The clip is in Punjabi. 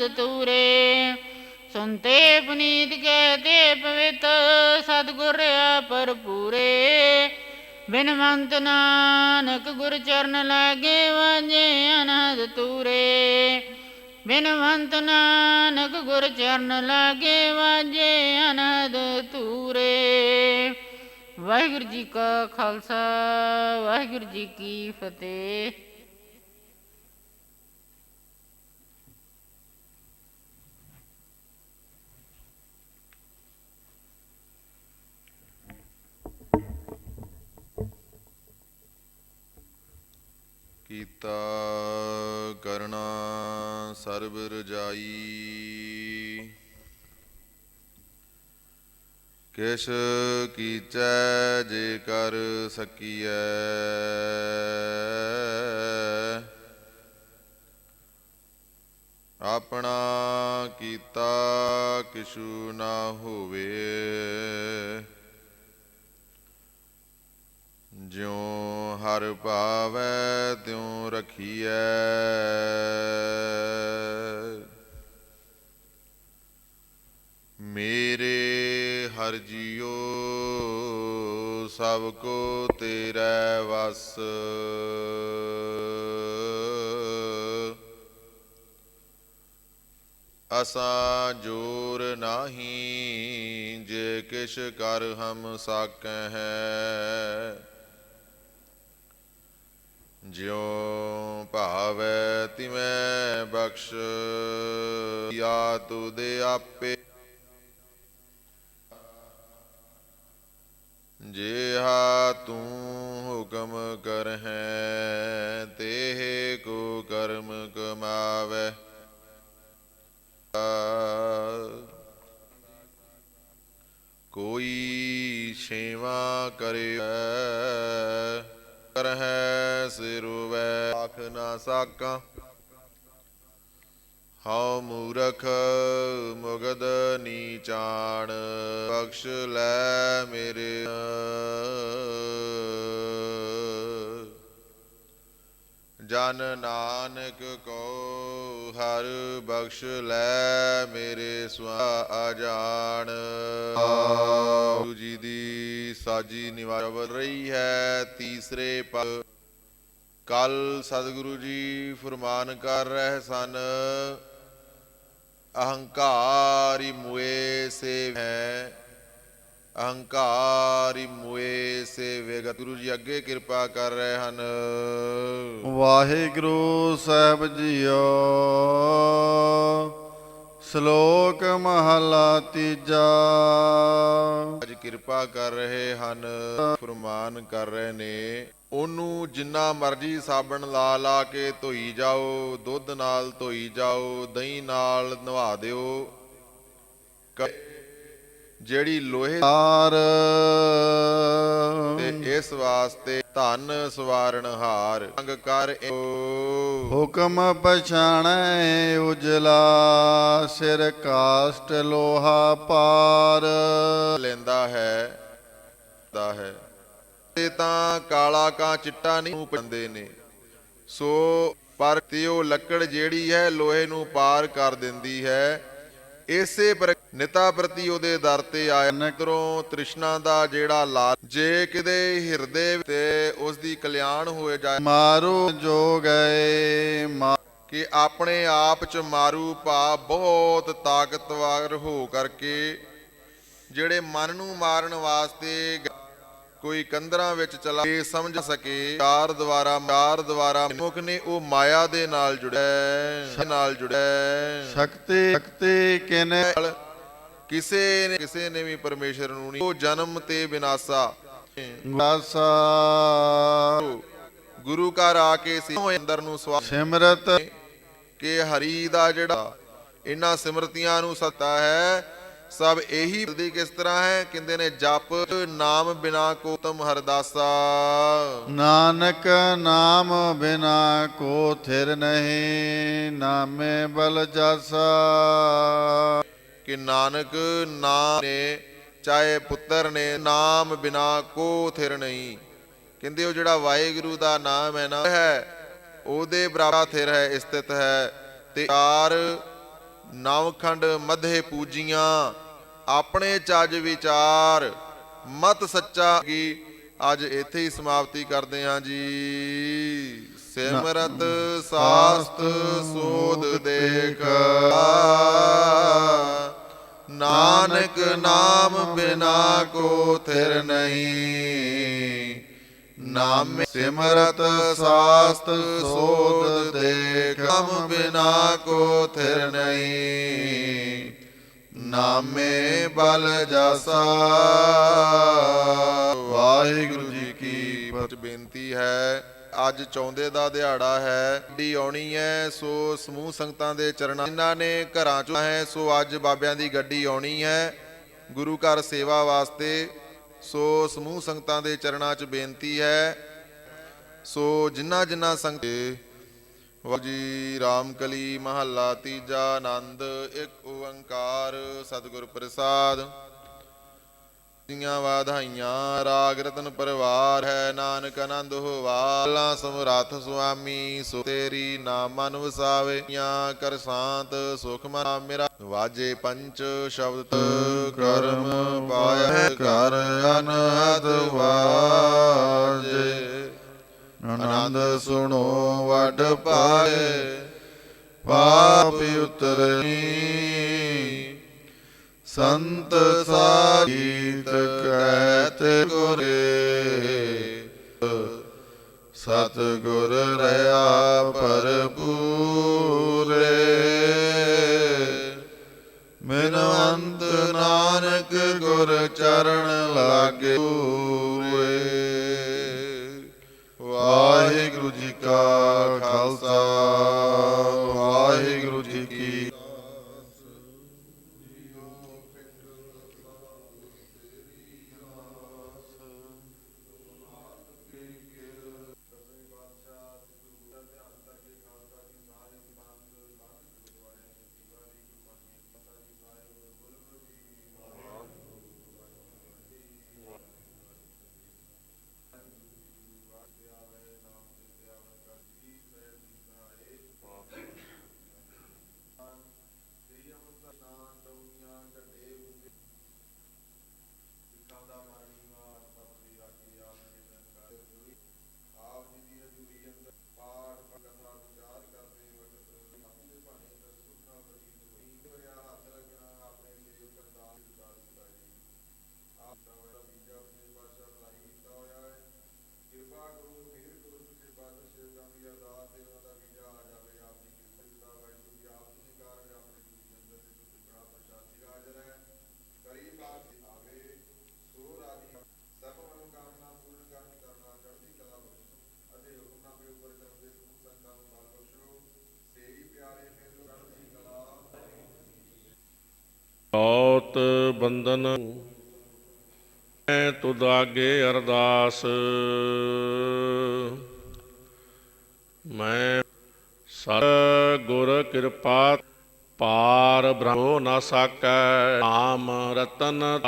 ਅਨਹਦ ਤੂਰੇ, ਸੁਨਤੇ ਪੁਨੀਤ ਕਹਤੇ ਪਵਿੱਤ ਸਤਿਗੁਰ ਭਰਪੂਰੇ। ਬਿਨਵੰਤ ਨਾਨਕ ਗੁਰ ਚਰਨ ਲਾਗੇ ਵਾਜੇ ਅਨਹਦ ਤੂਰੇ। ਬਿਨਵੰਤ ਨਾਨਕ ਗੁਰ ਚਰਨ ਲਾਗੇ ਵਾਜੇ ਅਨਹਦ ਤੂਰੇ। ਵਾਹਿਗੁਰੂ ਜੀ ਕਾ ਖਾਲਸਾ, ਵਾਹਿਗੁਰੂ ਜੀ ਕੀ ਫਤਿਹ। ਕੀਤਾ, ਕਰਨਾ ਸਰਬ ਰਜਾਈ। ਕਿਛ ਕੀਚੈ ਜੇ ਕਰ ਸਕੀਐ। ਆਪਣਾ ਕੀਤਾ ਕਿਛੂ ਨਾ ਹੋਵੇ। ਜਿਉ ਹਰ ਭਾਵੈ ਤਿਉ ਰਖੀਐ। ਮੇਰੇ ਹਰ ਜੀਓ ਸਭ ਕੋ ਤੇਰੇ ਵਸ। ਅਸਾ ਜੋਰ ਨਾਹੀ ਜੇ ਕਿਛ ਕਰ ਹਮ ਸਾਕੈ ਹੈ। ਜਿਉ ਭਾਵੈ ਤਿਵੇਂ ਬਖਸ਼, ਯਾ ਤੂ ਦੇ ਆਪੇ। ਜਿਹਾ ਤੂੰ ਹੁਕਮ ਕਰਹਿ, ਤੇਹ ਕੋ ਕਰਮ ਕਮਾਵੇ। ਕੋਈ ਸੇਵਾ ਕਰੇ ਕਰਹਿ ਸਿਰੁਵੈ ਆਖ ਨਾ ਸਾਕਾ। ਹਉ ਮੂਰਖ ਮੁਗਦ ਨੀਚਾਣ ਬਖਸ਼ ਲੈ ਮੇਰੇ। ਜਨ ਨਾਨਕ ਕੋ ਹਰ ਬਖਸ਼ ਲੈ ਮੇਰੇ ਸਵਾ ਅਜਾਣ ਗੁਰੂ ਜੀ ਦੀ ਸਾਜੀ ਨਿਵਾਰ ਰਹੀ ਹੈ ਤੀਸਰੇ ਪਦ ਕੱਲ ਸਤਿਗੁਰੂ ਜੀ ਫਰਮਾਨ ਕਰ ਰਹੇ ਸਨ, ਅਹੰਕਾਰੀ ਮੁਏ ਸੇ ਹੈ ਅਹੰਕਾਰੀ ਮੁਏ ਸੇ ਵੇਗਤ ਗੁਰੂ ਜੀ ਅੱਗੇ ਕਿਰਪਾ ਕਰ ਰਹੇ ਹਨ। ਵਾਹਿਗੁਰੂ ਸਾਹਿਬ ਜੀਓ। ਸ਼ਲੋਕ ਮਹਲਾ ਤੀਜਾ। ਅੱਜ ਕਿਰਪਾ ਕਰ ਰਹੇ ਹਨ। ਫਰਮਾਨ ਕਰ ਰਹੇ ਨੇ ਉਹਨੂੰ ਜਿੰਨਾ ਮਰਜ਼ੀ ਸਾਬਣ ਲਾ ਲਾ ਕੇ ਧੋਈ ਜਾਓ ਦੁੱਧ ਨਾਲ ਧੋਈ ਜਾਓ ਦਹੀਂ ਨਾਲ ਨਵਾ ਦਿਓ। ਜਿਹੜੀ ਲੋਹੇ ਹਾਰ ਤੇ ਇਸ ਵਾਸਤੇ ਧਨ ਸਵਾਰਨ ਹਾਰ ਅੰਗ ਕਰ ਹੁਕਮ ਪਛਾਣੈ ਉਜਲਾ ਸਿਰ ਕਾਸ਼ਟ ਲੋਹਾ ਪਾਰ। ਲੈਂਦਾ ਹੈ ਦਾ ਹੈ। ਤੇ ਤਾਂ ਕਾਲਾ ਕਾਂ ਚਿੱਟਾ ਨਹੀਂ ਪੰਦੇ ਨੇ। ਸੋ ਪਰ ਤੇ ਉਹ ਲੱਕੜ ਜਿਹੜੀ ਹੈ ਲੋਹੇ ਨੂੰ ਪਾਰ ਕਰ ਦਿੰਦੀ ਹੈ। ਇਸੇ ਨਿਤਾ ਪ੍ਰਤੀ ਉਹਦੇ ਦਰ ਤੇ ਆਇਆ। ਨਕਰੋਂ ਤ੍ਰਿਸ਼ਨਾ ਦਾ ਜਿਹੜਾ ਲਾਲ ਜੇ ਕਿਤੇ ਹਿਰਦੇ ਤੇ ਉਸ ਦੀ ਕਲਿਆਣ ਹੋਏ ਜਾਏ, ਮਾਰੂ ਜੋ ਗਏ ਕਿ ਆਪਣੇ ਆਪ ਚ ਮਾਰੂ ਭਾ ਬਹੁਤ ਤਾਕਤਵਰ ਹੋ ਕਰਕੇ, ਜਿਹੜੇ ਮਨ ਨੂੰ ਮਾਰਨ ਵਾਸਤੇ ਕੋਈ ਕੰਦਰਾਂ ਵਿੱਚ ਚਲਾ ਕੇ ਸਮਝ ਸਕੇ। ਚਾਰ ਦੁਆਰਾ ਚਾਰ ਦੁਆਰਾ ਮੁਖ ਨੇ ਉਹ ਮਾਇਆ ਦੇ ਨਾਲ ਜੁੜਿਆ ਹੈ, ਨਾਲ ਜੁੜਿਆ ਹੈ। ਸ਼ਕਤੀ ਸ਼ਕਤੀ ਕਿਨੇ ਕਿਸੇ ਨੇ ਕਿਸੇ ਨੇ ਵੀ ਪਰਮੇਸ਼ਰ ਨੂੰ ਨਹੀਂ। ਉਹ ਜਨਮ ਤੇ ਵਿਨਾਸ਼ਾ। ਗਾਸਾ ਗੁਰੂ ਘਰ ਆ ਕੇ ਸੀ। ਅੰਦਰ ਨੂੰ ਸਵਾ ਸਿਮਰਤ। ਕਿ ਹਰੀ ਦਾ ਜਿਹੜਾ ਇਹਨਾਂ ਸਿਮਰਤੀਆਂ ਨੂੰ ਸਤਾ ਹੈ। ਸਭ ਇਹੀ ਦੀ ਕਿਸ ਤਰ੍ਹਾਂ ਹੈ? ਕਹਿੰਦੇ ਨੇ ਜਪ ਨਾਮ ਬਿਨਾ ਕੋ ਤਮ ਹਰਦਾਸਾ। ਨਾਨਕ ਨਾਮ ਬਿਨਾ ਕੋ ਥਿਰ ਨਹੀਂ ਨਾਮੇ ਬਲ ਜਾਸਾ। ਕਿ ਨਾਨਕ ਨਾਮ ਨੇ ਚਾਹੇ ਪੁੱਤਰ ਨੇ ਨਾਮ ਬਿਨਾ ਕੋ ਥਿਰ ਨਹੀਂ। ਕਹਿੰਦੇ ਉਹ ਜਿਹੜਾ ਵਾਹਿਗੁਰੂ ਦਾ ਨਾਮ ਹੈ ਨਾ ਹੈ ਉਹਦੇ ਬਰਾਬਰ ਥਿਰ ਹੈ ਸਥਿਤ ਹੈ। ਤੇ ਚਾਰ ਨਵਖੰਡ ਮਧੇ ਪੂਜੀਆਂ, ਆਪਣੇ ਚੱਜ ਵਿਚਾਰ, ਮਤ ਸੱਚਾ ਕੀ ਅੱਜ ਇੱਥੇ ਹੀ ਸਮਾਪਤੀ ਕਰਦੇ ਹਾਂ ਜੀ। ਸਿਮਰਤ ਸਾਸਤ ਸੋਧ ਦੇਖ। ਨਾਨਕ ਨਾਮ ਬਿਨਾ ਕੋ ਥਿਰ ਨਹੀਂ। ਨਾਮੇ ਸਿਮਰਤ ਸਾਸਤ ਸੋਧ ਦੇਖ ਨਾਮ ਬਿਨਾ ਕੋ ਥਿਰ ਨਹੀਂ। ਨਾਮੇ ਬਲ ਜਾਸਾ, ਵਾਹਿਗੁਰੂ ਜੀ ਕੀ ਫਤਿਹ। ਬੇਨਤੀ ਹੈ, ਅੱਜ ਚੌਂਦੇ ਦਾ ਦਿਹਾੜਾ ਹੈ ਡੀ ਆਉਣੀ ਹੈ, ਸੋ ਸਮੂਹ ਸੰਗਤਾਂ ਦੇ ਚਰਨਾਂ ਇਹਨਾਂ ਨੇ ਘਰਾਂ ਚੋਂ ਹੈ ਸੋ ਅੱਜ ਬਾਬਿਆਂ ਦੀ ਗੱਡੀ ਆਉਣੀ ਹੈ, ਗੁਰੂ ਘਰ ਸੇਵਾ ਵਾਸਤੇ। ਸੋ ਸਮੂਹ ਸੰਗਤਾਂ ਦੇ ਚਰਨਾਂ 'ਚ ਬੇਨਤੀ ਹੈ, ਸੋ ਜਿੰਨਾ ਜਿੰਨਾ ਸੰਗਤ ਵਾਹਿਗੁਰੂ ਜੀ ਰਾਮਕਲੀ ਮਹੱਲਾ ਤੀਜਾ ਆਨੰਦ, ਇੱਕ ਓੰਕਾਰ ਸਤਿਗੁਰ ਪ੍ਰਸਾਦ ਜੀਆਂ ਵਾਧਾਈਆਂ, ਰਾਗ ਰਤਨ ਪਰਵਾਰ ਹੈ ਨਾਨਕ ਆਨੰਦ ਹੋਵਾਲਾ ਸਮਰੱਥ ਸੁਆਮੀ ਸੋ ਤੇਰੀ ਨਾਮ ਮਨ ਵਸਾਵੇ। ਜਾਂ ਕਰ ਸ਼ਾਂਤ, ਸੁਖ ਮਨਾ ਮੇਰਾ। ਵਾਜੇ ਪੰਚ ਸ਼ਬਦ ਕਰਮ ਪਾਇਆ ਕਰ ਅਨਹਦ ਵਾਜੇ। ਆਨੰਦ ਸੁਣੋ ਵਡ ਪਾਏ, ਪਾਪ ਉਤਰਨੀ ਸੰਤ ਸਾਗੀਤ ਕਹਿਤ ਗੁਰੇ। ਸਤ ਗੁਰ ਰਹਾ ਭਰਪੂਰੇ। ਮਿਨਵੰਤ ਨਾਨਕ ਗੁਰ ਚਰਨ ਲਾਗੇ ਹੋਏ ਵਾਹਿਗੁਰੂ ਜੀ ਕਾ ਖਾਲਸਾ ਵਾਹਿਗੁਰੂ ਜੀ ਕੀ ਔਤ ਬੰਦਨ ਮੈਂ ਤੁਧ ਅਰਦਾਸ। ਮੈਂ ਸਰ ਗੁਰ ਕਿਰਪਾ ਪਾਰ ਬ੍ਰਹਮੋ ਨ ਸਾਕੈ ਨਾਮ ਰਤਨ